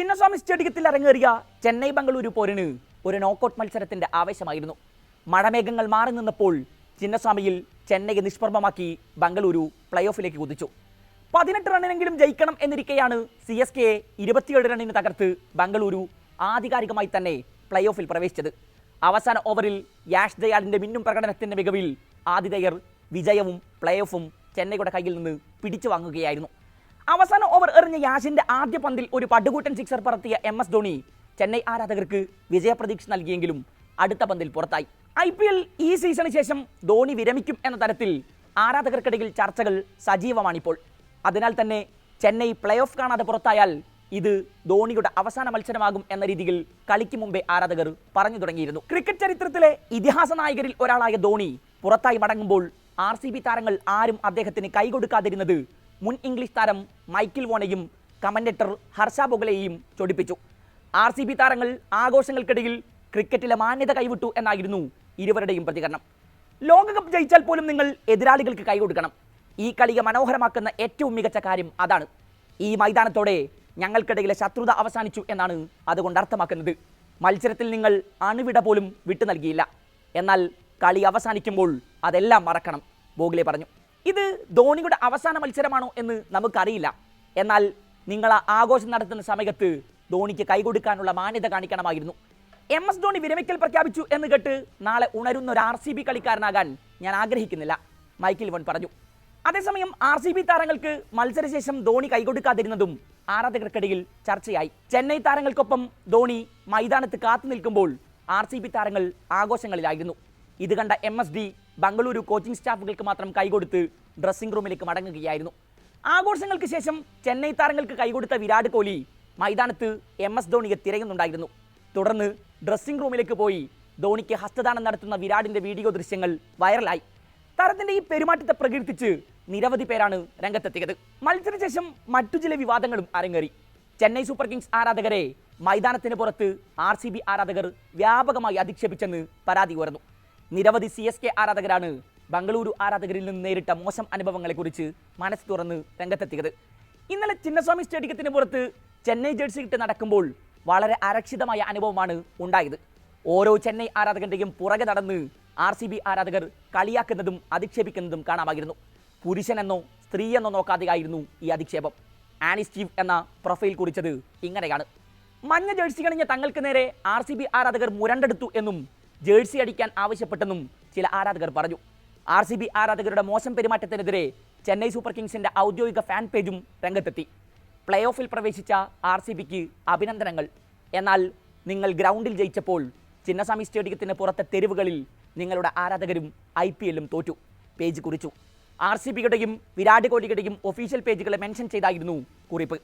ചിന്നസ്വാമി സ്റ്റേഡിയത്തിൽ അരങ്ങേറിയ ചെന്നൈ ബംഗളൂരു പോരിന് ഒരു നോക്കൌട്ട് മത്സരത്തിന്റെ ആവേശമായിരുന്നു. മഴമേഘങ്ങൾ മാറി നിന്നപ്പോൾ ചിന്നസ്വാമിയിൽ ചെന്നൈയെ നിഷ്പ്രഭമാക്കി ബംഗളൂരു പ്ലേ ഓഫിലേക്ക് കുതിച്ചു. പതിനെട്ട് റണ്ണിനെങ്കിലും ജയിക്കണം എന്നിരിക്കെയാണ് സി എസ് കെയെ ഇരുപത്തിയേഴ് റണ്ണിന് തകർത്ത് ബംഗളൂരു ആധികാരികമായി തന്നെ പ്ലേ ഓഫിൽ പ്രവേശിച്ചത്. അവസാന ഓവറിൽ യാഷ് ദയാലിന്റെ മിന്നും പ്രകടനത്തിന്റെ മികവിൽ ആതിഥേയർ വിജയവും പ്ലേ ഓഫും ചെന്നൈയുടെ കയ്യിൽ നിന്ന് പിടിച്ചു വാങ്ങുകയായിരുന്നു അവസാന ഓവർ എറിഞ്ഞ യാഷിന്റെ ആദ്യ പന്തിൽ ഒരു പടുകൂട്ടൻ സിക്സർ പറത്തിയ എം എസ് ധോണി ചെന്നൈ ആരാധകർക്ക് വിജയപ്രതീക്ഷ നൽകിയെങ്കിലും അടുത്ത പന്തിൽ പുറത്തായി. ഐ പി എൽ ഈ സീസണിന് ശേഷം ധോണി വിരമിക്കും എന്ന തരത്തിൽ ആരാധകർക്കിടയിൽ ചർച്ചകൾ സജീവമാണിപ്പോൾ. അതിനാൽ തന്നെ ചെന്നൈ പ്ലേ ഓഫ് കാണാതെ പുറത്തായാൽ ഇത് ധോണിയുടെ അവസാന മത്സരമാകും എന്ന രീതിയിൽ കളിക്ക് മുമ്പേ ആരാധകർ പറഞ്ഞു തുടങ്ങിയിരുന്നു. ക്രിക്കറ്റ് ചരിത്രത്തിലെ ഇതിഹാസ നായകരിൽ ഒരാളായ ധോണി പുറത്തായി മടങ്ങുമ്പോൾ ആർ താരങ്ങൾ ആരും അദ്ദേഹത്തിന് കൈകൊടുക്കാതിരുന്നത് മുൻ ഇംഗ്ലീഷ് താരം മൈക്കിൾ വോണയും കമന്റേറ്റർ ഹർഷ ബൊഗലെയും ചൊടിപ്പിച്ചു. ആർ സി ബി താരങ്ങൾ ആഘോഷങ്ങൾക്കിടയിൽ ക്രിക്കറ്റിലെ മാന്യത കൈവിട്ടു എന്നായിരുന്നു ഇരുവരുടെയും പ്രതികരണം. ലോകകപ്പ് ജയിച്ചാൽ പോലും നിങ്ങൾ എതിരാളികൾക്ക് കൈകൊടുക്കണം ഈ കളിയെ മനോഹരമാക്കുന്ന ഏറ്റവും മികച്ച കാര്യം അതാണ്. ഈ മൈതാനത്തോടെ ഞങ്ങൾക്കിടയിലെ ശത്രുത അവസാനിച്ചു എന്നാണ് അതുകൊണ്ട് അർത്ഥമാക്കുന്നത്. മത്സരത്തിൽ നിങ്ങൾ അണുവിട പോലും വിട്ടു നൽകിയില്ല. എന്നാൽ കളി അവസാനിക്കുമ്പോൾ അതെല്ലാം മറക്കണം ബോഗ്ലെ പറഞ്ഞു. ഇത് ധോണിയുടെ അവസാന മത്സരമാണോ എന്ന് നമുക്കറിയില്ല. എന്നാൽ നിങ്ങൾ ആഘോഷം നടത്തുന്ന സമയത്ത് ധോണിക്ക് കൈകൊടുക്കാനുള്ള മാന്യത കാണിക്കണമായിരുന്നു. എം എസ് ധോണി വിരമിക്കൽ പ്രഖ്യാപിച്ചു എന്ന് കേട്ട് നാളെ ഉണരുന്ന ഒരു ആർ സി ബി കളിക്കാരനാകാൻ ഞാൻ ആഗ്രഹിക്കുന്നില്ല മൈക്കിൽ വൺ പറഞ്ഞു. അതേസമയം ആർ സി ബി താരങ്ങൾക്ക് മത്സരശേഷം ധോണി കൈകൊടുക്കാതിരുന്നതും ആരാധകർക്കിടയിൽ ചർച്ചയായി. ചെന്നൈ താരങ്ങൾക്കൊപ്പം ധോണി മൈതാനത്ത് കാത്തു നിൽക്കുമ്പോൾ ആർ സി ബി താരങ്ങൾ ആഘോഷങ്ങളിലായിരുന്നു. ഇത് കണ്ട M S D Bengaluru coaching സ്റ്റാഫുകൾക്ക് മാത്രം കൈകൊടുത്ത് ഡ്രസ്സിംഗ് റൂമിലേക്ക് മടങ്ങുകയായിരുന്നു. ആഘോഷങ്ങൾക്ക് ശേഷം ചെന്നൈ താരങ്ങൾക്ക് കൈകൊടുത്ത വിരാട് കോഹ്ലി മൈതാനത്ത് എം എസ് ധോണിയെ തിരയുന്നുണ്ടായിരുന്നു. തുടർന്ന് ഡ്രസ്സിംഗ് റൂമിലേക്ക് പോയി ധോണിക്ക് ഹസ്തദാനം നടത്തുന്ന വിരാടിന്റെ വീഡിയോ ദൃശ്യങ്ങൾ വൈറലായി. താരത്തിന്റെ ഈ പെരുമാറ്റത്തെ പ്രകീർത്തിച്ച് നിരവധി പേരാണ് രംഗത്തെത്തിയത്. മത്സരശേഷം മറ്റു ചില വിവാദങ്ങളും അരങ്ങേറി. ചെന്നൈ സൂപ്പർ കിങ്സ് ആരാധകരെ മൈതാനത്തിന് പുറത്ത് ആർ ആരാധകർ വ്യാപകമായി അധിക്ഷേപിച്ചെന്ന് പരാതി ഉയർന്നു. നിരവധി സി എസ് കെ ആരാധകരാണ് ബംഗളൂരു ആരാധകരിൽ നിന്ന് നേരിട്ട മോശം അനുഭവങ്ങളെക്കുറിച്ച് മനസ്സ് തുറന്ന് രംഗത്തെത്തിയത്. ഇന്നലെ ചിന്നസ്വാമി സ്റ്റേഡിയത്തിന് പുറത്ത് ചെന്നൈ ജേഴ്സി ഇട്ട് നടക്കുമ്പോൾ വളരെ അരക്ഷിതമായ അനുഭവമാണ് ഉണ്ടായത്. ഓരോ ചെന്നൈ ആരാധകന്റെയും പുറകെ നടന്ന് ആർ സി ബി ആരാധകർ കളിയാക്കുന്നതും അധിക്ഷേപിക്കുന്നതും കാണാമായിരുന്നു. പുരുഷനെന്നോ സ്ത്രീയെന്നോ നോക്കാതെയായിരുന്നു ഈ അധിക്ഷേപം. ആനി സ്റ്റീവ് എന്ന പ്രൊഫൈൽ കുറിച്ചത് ഇങ്ങനെയാണ്. മഞ്ഞ ജേഴ്സി കണിഞ്ഞ തങ്ങൾക്ക് നേരെ ആർ സി ബി ആരാധകർ മുരണ്ടെടുത്തു എന്നും ജേഴ്സി അടിക്കാൻ ആവശ്യപ്പെട്ടെന്നും ചില ആരാധകർ പറഞ്ഞു. ആർ സി ബി ആരാധകരുടെ മോശം പെരുമാറ്റത്തിനെതിരെ ചെന്നൈ സൂപ്പർ കിങ്സിന്റെ ഔദ്യോഗിക ഫാൻ പേജും രംഗത്തെത്തി. പ്ലേ ഓഫിൽ പ്രവേശിച്ച ആർ സി ബിക്ക് അഭിനന്ദനങ്ങൾ. എന്നാൽ നിങ്ങൾ ഗ്രൗണ്ടിൽ ജയിച്ചപ്പോൾ ചിന്നസ്വാമി സ്റ്റേഡിയത്തിന് പുറത്തെ തെരുവുകളിൽ നിങ്ങളുടെ ആരാധകരും ഐ പി എല്ലും തോറ്റു. പേജ് കുറിച്ചു. ആർ സി ബിയുടെയും വിരാട് കോഹ്ലിയുടെയും ഒഫീഷ്യൽ പേജുകളെ മെൻഷൻ ചെയ്തായിരുന്നു കുറിപ്പ്.